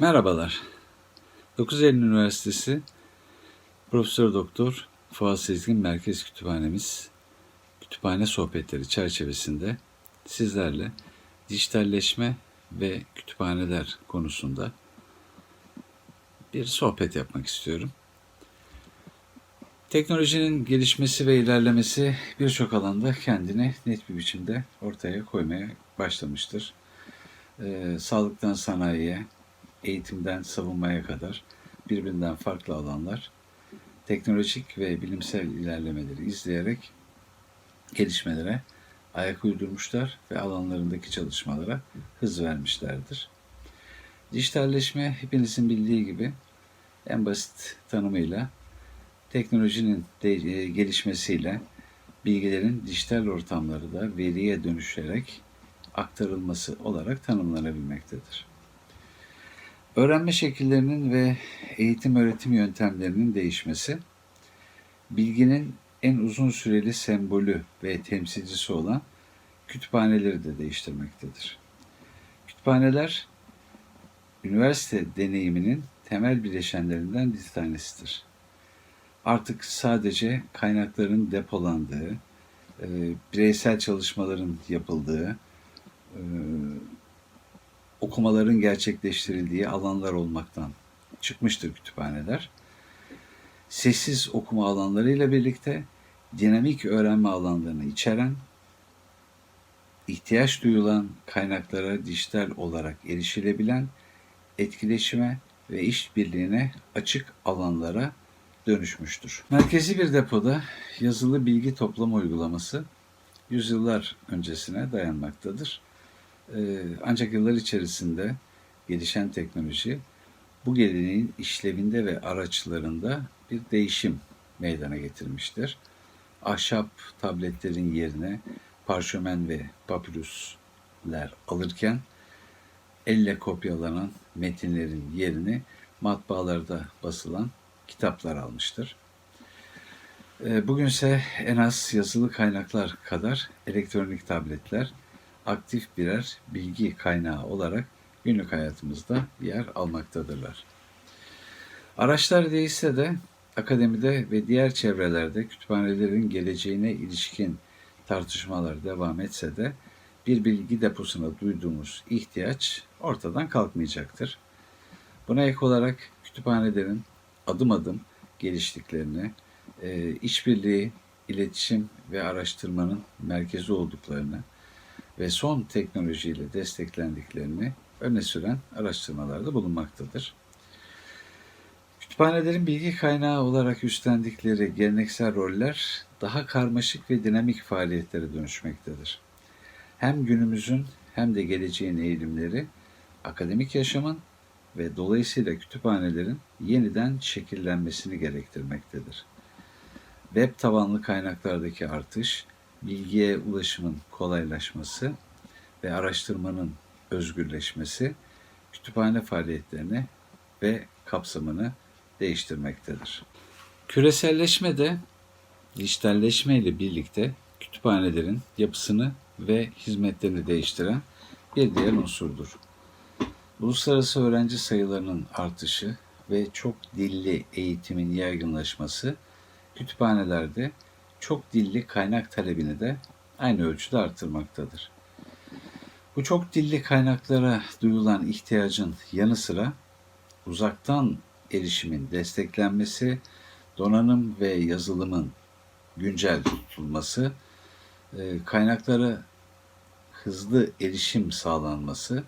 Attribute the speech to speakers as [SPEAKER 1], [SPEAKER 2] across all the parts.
[SPEAKER 1] Merhabalar. 9 Eylül Üniversitesi Profesör Doktor Fuat Sezgin Merkez Kütüphanemiz Kütüphane Sohbetleri çerçevesinde sizlerle dijitalleşme ve kütüphaneler konusunda bir sohbet yapmak istiyorum. Teknolojinin gelişmesi ve ilerlemesi birçok alanda kendini net bir biçimde ortaya koymaya başlamıştır. Ee, sağlıktan sanayiye, eğitimden savunmaya kadar birbirinden farklı alanlar teknolojik ve bilimsel ilerlemeleri izleyerek gelişmelere ayak uydurmuşlar ve alanlarındaki çalışmalara hız vermişlerdir. Dijitalleşme hepinizin bildiği gibi en basit tanımıyla teknolojinin e, gelişmesiyle bilgilerin dijital ortamlarda veriye dönüşerek aktarılması olarak tanımlanabilmektedir. Öğrenme şekillerinin ve eğitim öğretim yöntemlerinin değişmesi, bilginin en uzun süreli sembolü ve temsilcisi olan kütüphaneleri de değiştirmektedir. Kütüphaneler, üniversite deneyiminin temel bileşenlerinden bir tanesidir. Artık sadece kaynakların depolandığı, e, bireysel çalışmaların yapıldığı, e, okumaların gerçekleştirildiği alanlar olmaktan çıkmıştır kütüphaneler. Sessiz okuma alanlarıyla birlikte dinamik öğrenme alanlarını içeren, ihtiyaç duyulan kaynaklara dijital olarak erişilebilen, etkileşime ve işbirliğine açık alanlara dönüşmüştür. Merkezi bir depoda yazılı bilgi toplama uygulaması yüzyıllar öncesine dayanmaktadır. Ee, ancak yıllar içerisinde gelişen teknoloji bu geleneğin işlevinde ve araçlarında bir değişim meydana getirmiştir. Ahşap tabletlerin yerine parşömen ve papirüsler alırken elle kopyalanan metinlerin yerini matbaalarda basılan kitaplar almıştır. Ee, Bugünse en az yazılı kaynaklar kadar elektronik tabletler aktif birer bilgi kaynağı olarak günlük hayatımızda yer almaktadırlar. Araçlar değişse de akademide ve diğer çevrelerde kütüphanelerin geleceğine ilişkin tartışmalar devam etse de bir bilgi deposuna duyduğumuz ihtiyaç ortadan kalkmayacaktır. Buna ek olarak kütüphanelerin adım adım geliştiklerini, e, işbirliği, iletişim ve araştırmanın merkezi olduklarını ve son teknolojiyle desteklendiklerini öne süren araştırmalarda bulunmaktadır. Kütüphanelerin bilgi kaynağı olarak üstlendikleri geleneksel roller daha karmaşık ve dinamik faaliyetlere dönüşmektedir. Hem günümüzün hem de geleceğin eğilimleri akademik yaşamın ve dolayısıyla kütüphanelerin yeniden şekillenmesini gerektirmektedir. Web tabanlı kaynaklardaki artış, bilgiye ulaşımın kolaylaşması ve araştırmanın özgürleşmesi kütüphane faaliyetlerini ve kapsamını değiştirmektedir. Küreselleşme de dijitalleşme ile birlikte kütüphanelerin yapısını ve hizmetlerini değiştiren bir diğer unsurdur. Uluslararası öğrenci sayılarının artışı ve çok dilli eğitimin yaygınlaşması kütüphanelerde çok dilli kaynak talebini de aynı ölçüde artırmaktadır. Bu çok dilli kaynaklara duyulan ihtiyacın yanı sıra uzaktan erişimin desteklenmesi, donanım ve yazılımın güncel tutulması, e, kaynaklara hızlı erişim sağlanması,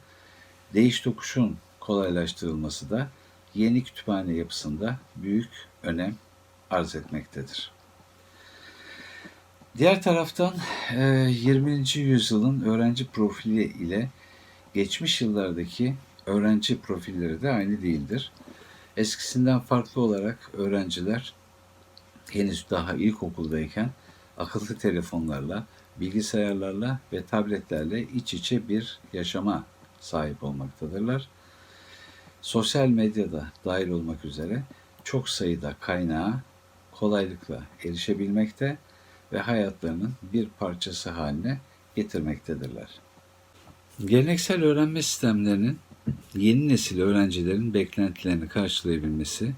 [SPEAKER 1] değiş tokuşun kolaylaştırılması da yeni kütüphane yapısında büyük önem arz etmektedir. Diğer taraftan 20. yüzyılın öğrenci profili ile geçmiş yıllardaki öğrenci profilleri de aynı değildir. Eskisinden farklı olarak öğrenciler henüz daha ilkokuldayken akıllı telefonlarla, bilgisayarlarla ve tabletlerle iç içe bir yaşama sahip olmaktadırlar. Sosyal medyada dahil olmak üzere çok sayıda kaynağa kolaylıkla erişebilmekte ve hayatlarının bir parçası haline getirmektedirler. Geleneksel öğrenme sistemlerinin yeni nesil öğrencilerin beklentilerini karşılayabilmesi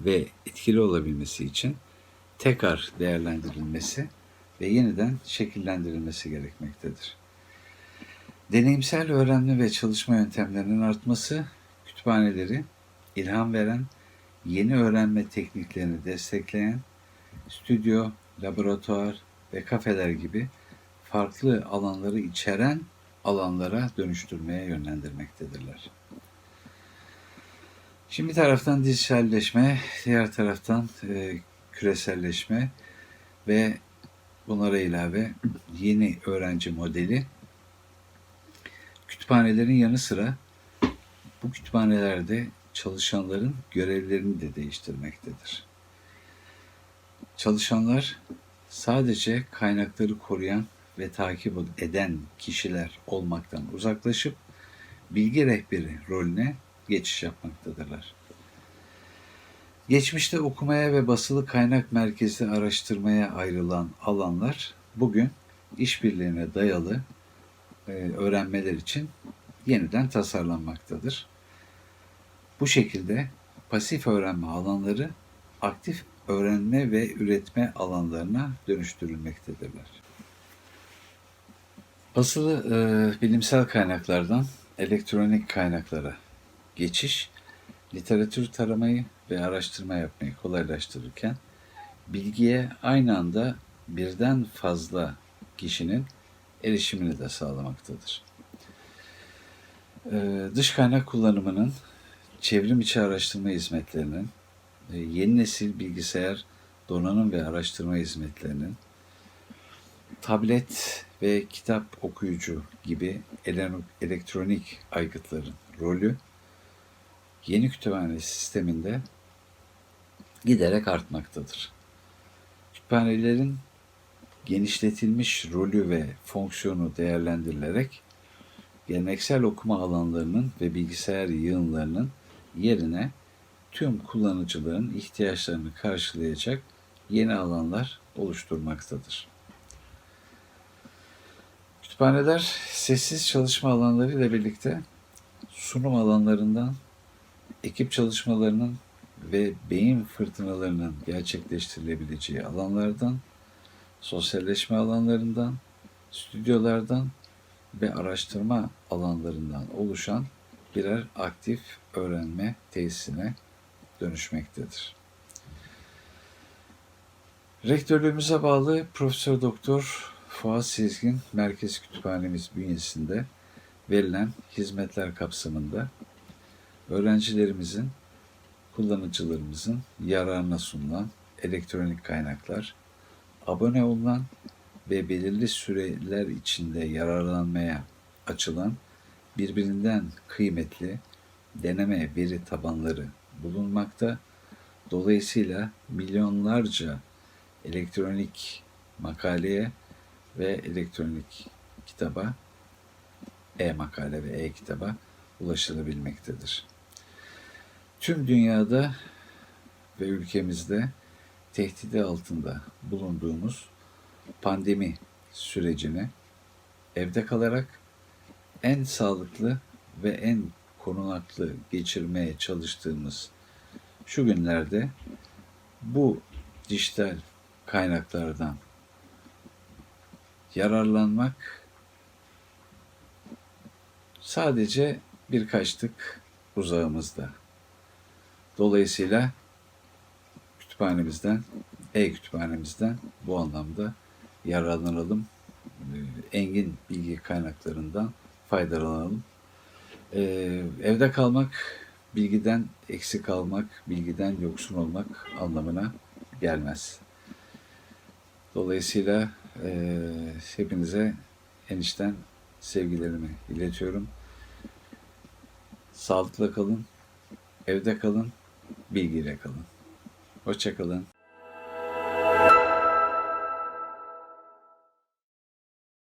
[SPEAKER 1] ve etkili olabilmesi için tekrar değerlendirilmesi ve yeniden şekillendirilmesi gerekmektedir. Deneyimsel öğrenme ve çalışma yöntemlerinin artması, kütüphaneleri ilham veren, yeni öğrenme tekniklerini destekleyen, stüdyo, laboratuvar ve kafeler gibi farklı alanları içeren alanlara dönüştürmeye yönlendirmektedirler. Şimdi bir taraftan dijitalleşme, diğer taraftan e, küreselleşme ve bunlara ilave yeni öğrenci modeli kütüphanelerin yanı sıra bu kütüphanelerde çalışanların görevlerini de değiştirmektedir. Çalışanlar sadece kaynakları koruyan ve takip eden kişiler olmaktan uzaklaşıp bilgi rehberi rolüne geçiş yapmaktadırlar. Geçmişte okumaya ve basılı kaynak merkezi araştırmaya ayrılan alanlar bugün işbirliğine dayalı e, öğrenmeler için yeniden tasarlanmaktadır. Bu şekilde pasif öğrenme alanları aktif öğrenme ve üretme alanlarına dönüştürülmektedirler. Basılı e, bilimsel kaynaklardan elektronik kaynaklara geçiş, literatür taramayı ve araştırma yapmayı kolaylaştırırken, bilgiye aynı anda birden fazla kişinin erişimini de sağlamaktadır. Ee, dış kaynak kullanımının, çevrim içi araştırma hizmetlerinin, e, yeni nesil bilgisayar donanım ve araştırma hizmetlerinin, tablet ve kitap okuyucu gibi elektronik aygıtların rolü yeni kütüphane sisteminde giderek artmaktadır. Kütüphanelerin genişletilmiş rolü ve fonksiyonu değerlendirilerek geleneksel okuma alanlarının ve bilgisayar yığınlarının yerine tüm kullanıcıların ihtiyaçlarını karşılayacak yeni alanlar oluşturmaktadır. Kütüphaneler sessiz çalışma alanları ile birlikte sunum alanlarından ekip çalışmalarının ve beyin fırtınalarının gerçekleştirilebileceği alanlardan, sosyalleşme alanlarından, stüdyolardan ve araştırma alanlarından oluşan birer aktif öğrenme tesisine dönüşmektedir. Rektörlüğümüze bağlı Profesör Doktor Fuat Sezgin Merkez Kütüphanemiz bünyesinde verilen hizmetler kapsamında öğrencilerimizin, kullanıcılarımızın yararına sunulan elektronik kaynaklar, abone olunan ve belirli süreler içinde yararlanmaya açılan birbirinden kıymetli deneme veri tabanları bulunmakta. Dolayısıyla milyonlarca elektronik makaleye ve elektronik kitaba, e-makale ve e-kitaba ulaşılabilmektedir. Tüm dünyada ve ülkemizde tehdidi altında bulunduğumuz pandemi sürecini evde kalarak en sağlıklı ve en korunaklı geçirmeye çalıştığımız şu günlerde bu dijital kaynaklardan yararlanmak sadece birkaç tık uzağımızda. Dolayısıyla kütüphanemizden, e-kütüphanemizden bu anlamda yararlanalım. Ee, engin bilgi kaynaklarından faydalanalım. Ee, evde kalmak, bilgiden eksik kalmak, bilgiden yoksun olmak anlamına gelmez. Dolayısıyla e, hepinize enişten sevgilerimi iletiyorum. Sağlıkla kalın, evde kalın, bilgiyle kalın. Hoşçakalın.